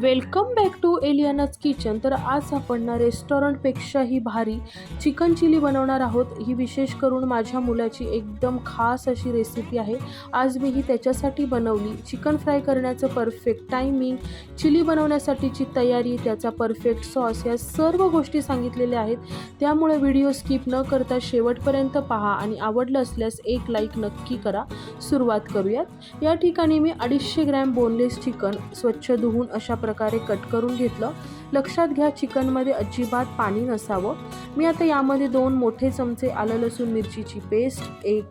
Welcome back to एलियानाच kitchen. तर आज आपण ना रेस्टॉरंटपेक्षाही भारी चिकन चिली बनवणार आहोत. ही विशेष करून माझ्या मुलाची एकदम खास अशी रेसिपी आहे. आज मी ही त्याच्यासाठी बनवली. चिकन फ्राय करण्याचं परफेक्ट टायमिंग चिली बनवण्यासाठीची तयारी त्याचा परफेक्ट सॉस या सर्व गोष्टी सांगितलेल्या आहेत. त्यामुळे व्हिडिओ स्किप न करता शेवटपर्यंत पहा आणि आवडलं असल्यास एक लाईक नक्की करा. सुरुवात करूयात. या ठिकाणी मी अडीचशे ग्रॅम बोनलेस चिकन स्वच्छ धुवून अशा प्रकारे कट करून घेतलं. लक्षात घ्या चिकनमध्ये अजिबात पाणी नसावं. मी आता यामध्ये दोन मोठे चमचे आलं लसूण मिरचीची पेस्ट एक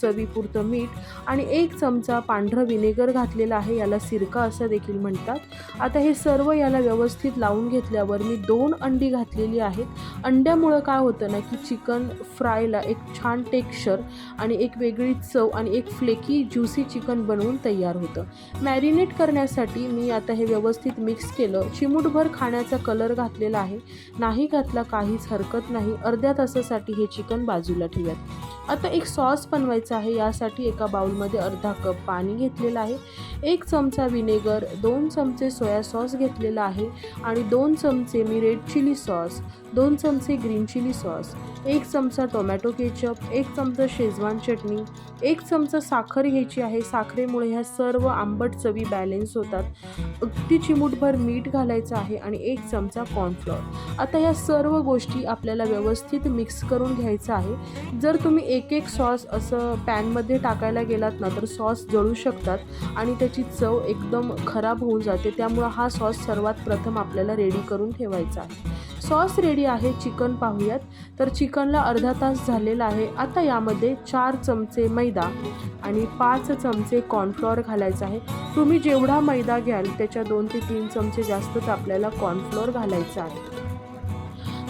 चवीपुरतं मीठ आणि एक चमचा पांढरं विनेगर घातलेला आहे याला सिरका असं देखील म्हणतात. आता हे सर्व याला व्यवस्थित लावून घेतल्यावर मी दोन अंडी घातलेली आहेत. अंड्यामुळं काय होतं ना की चिकन फ्रायला एक छान टेक्स्चर आणि एक वेगळी चव आणि एक फ्लेकी ज्युसी चिकन बनवून तयार होतं. मॅरिनेट करण्यासाठी मी आता हे व्यवस्थित मिक्स केलं. चिमूटभर खाण्याचा कलर घातलेला आहे. नाही घातला काहीच हरकत नाही. अर्ध्या तासासाठी हे चिकन बाजूला ठेवूयात. आता एक सॉस बनवायचं आहे. यासाठी एका बाउलमध्ये अर्धा कप पाणी घेतलेलं आहे. एक चमचा विनेगर दोन चमचे सोया सॉस घेतलेला आहे आणि दोन चमचे मी रेड चिली सॉस दोन चमचे ग्रीन चिली सॉस. एक चमचा टोमॅटो केचप एक चमचा शेजवान चटणी एक चमचा साखर घ्यायची आहे. साखरेमुळे ह्या सर्व आंबट चवी बॅलेन्स होतात. अगदी चिमूटभर मीठ घालायचं आहे आणि एक चमचा कॉर्नफ्लॉर आता या सर्व गोष्टी आपल्याला व्यवस्थित मिक्स करून घ्यायचं आहे. जर तुम्ही एक एक सॉस असं पॅनमध्ये टाकायला गेलात ना तर सॉस जळू शकतात आणि त्याची चव एकदम खराब होऊन जाते. त्यामुळं हा सॉस सर्वात प्रथम आपल्याला रेडी करून ठेवायचा आहे. सॉस रेडी आहे चिकन पाहूयात. तर चिकनला अर्धा तास झालेला आहे. आता यामध्ये चार चमचे मैदा आणि पाच चमचे कॉर्नफ्लॉर घालायचा आहे. तुम्ही जेवढा मैदा घ्याल त्याच्या दोन ते तीन चमचे जास्तच आपल्याला कॉर्नफ्लॉर घालायचा आहे.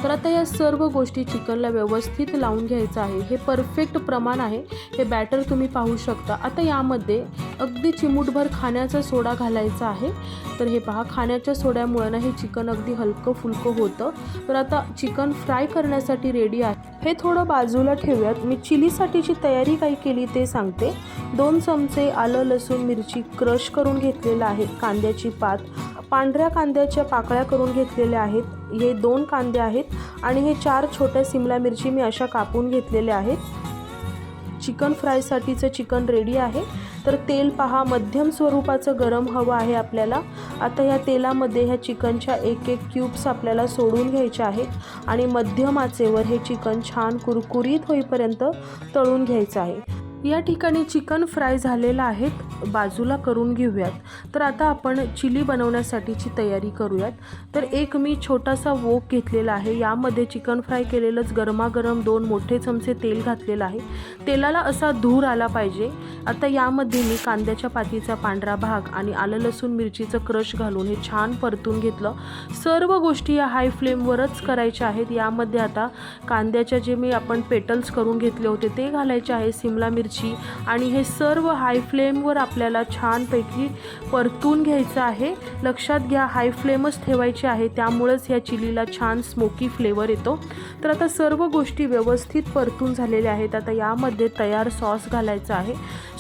तर आता या सर्व गोष्टी चिकनला व्यवस्थित लावून घ्यायचं आहे. हे परफेक्ट प्रमाण आहे. हे बॅटर तुम्ही पाहू शकता. आता यामध्ये अगदी चिमूटभर खाण्याचा सोडा घालायचा आहे. तर हे पहा खाण्याच्या सोड्यामुळे ना हे चिकन अगदी हलकं फुलकं होतं. तर आता चिकन फ्राय करण्यासाठी रेडी आहे. हे थोडं बाजूला ठेवूयात. मी चिलीसाठीची तयारी काय केली ते सांगते. दोन चमचे आलं लसूण मिरची क्रश करून घेतलेलं आहे. कांद्याची पात पांढऱ्या कांद्याच्या पाकळ्या करून घेतलेल्या आहेत. हे दोन कांदे आहेत आणि हे चार छोट्या सिमला मिरची मी अशा कापून घेतलेल्या आहेत. चिकन फ्रायसाठीचं चिकन रेडी आहे. तर तेल पहा मध्यम स्वरूपाचं गरम हवं आहे आपल्याला. आता ह्या तेलामध्ये ह्या चिकनच्या एक एक क्यूब्स आपल्याला सोडून घ्यायच्या आहेत आणि मध्यम आचेवर हे चिकन छान कुरकुरीत होईपर्यंत तळून घ्यायचं आहे. या ठिकाणी चिकन फ्राय झालेलं आहेत बाजूला करून घेऊयात. तर आता आपण चिली बनवण्यासाठीची तयारी करूयात. तर एक मी छोटासा वोक घेतलेला आहे. यामध्ये चिकन फ्राय केलेलंच गरमागरम दोन मोठे चमचे तेल घातलेलं आहे. तेलाला असा धूर आला पाहिजे. आता यामध्ये मी कांद्याच्या पातीचा पांढरा भाग आणि आलं लसूण मिरचीचं क्रश घालून हे छान परतून घेतलं. सर्व गोष्टी या हाय फ्लेमवरच करायच्या आहेत. यामध्ये आता कांद्याच्या जे मी आपण पेटल्स करून घेतले होते ते घालायचे आहे. सिमला मिरची मिरची आणि हे सर्व हाय फ्लेमवर आपल्याला छानपैकी परतून घ्यायचं आहे. लक्षात घ्या हाय फ्लेमच ठेवायची आहे त्यामुळेच ह्या चिलीला छान स्मोकी फ्लेवर येतो. तर आता सर्व गोष्टी व्यवस्थित परतून झालेल्या आहेत. आता यामध्ये तयार सॉस घालायचा आहे.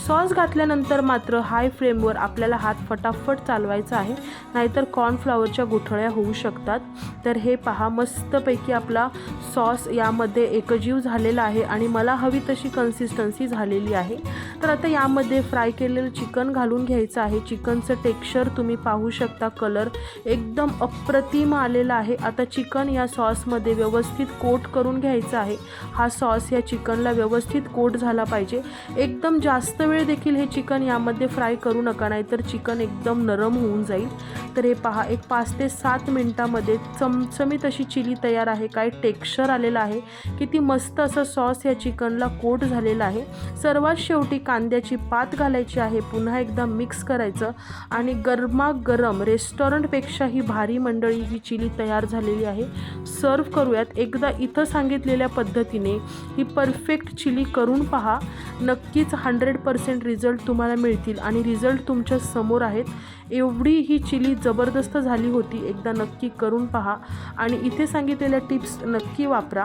सॉस घातल्यानंतर मात्र हाय फ्लेमवर आपल्याला हात फटाफट चालवायचा आहे. नाहीतर कॉर्नफ्लॉवरच्या गुठळ्या होऊ शकतात. तर हे पहा मस्तपैकी आपला सॉस यामध्ये एकजीव झालेला आहे आणि मला हवी तशी कन्सिस्टन्सी झालेली आहे. तर आता यामध्ये फ्राय केलेलं चिकन घालून घ्यायचं आहे. चिकनचं टेक्स्चर तुम्ही पाहू शकता कलर एकदम अप्रतिम आलेला आहे. आता चिकन या सॉसमध्ये व्यवस्थित कोट करून घ्यायचं आहे. हा सॉस या चिकनला व्यवस्थित कोट झाला पाहिजे. एकदम जास्त वेळ देखील हे चिकन यामध्ये फ्राय करू नका नाहीतर चिकन एकदम नरम होऊन जाईल. तर हे पहा एक पाच ते सात मिनटामध्ये चमचमीत अशी चिली तयार आहे. काय टेक्स्चर आलेलं आहे किती मस्त असं सॉस या चिकनला कोट झालेला आहे. सर्वात शेवटी कांद्याची पात घालायची आहे पुन्हा एकदा मिक्स करायचं. आणि गरमागरम रेस्टॉरंटपेक्षाही भारी मंडळी ही चिली तयार झालेली आहे. सर्व करूयात. एकदा इथं सांगितलेल्या पद्धतीने ही परफेक्ट चिली करून पहा. नक्कीच हंड्रेड पर्सेंट पर्सेंट रिझल्ट तुम्हाला मिळतील आणि रिझल्ट तुमच्यासमोर आहेत. एवढी ही चिली जबरदस्त झाली होती. एकदा नक्की करून पहा. आणि इथे सांगितलेल्या टिप्स नक्की वापरा.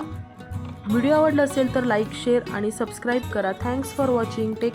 व्हिडिओ आवडला असेल तर लाईक शेअर आणि सबस्क्राईब करा. Thanks for watching take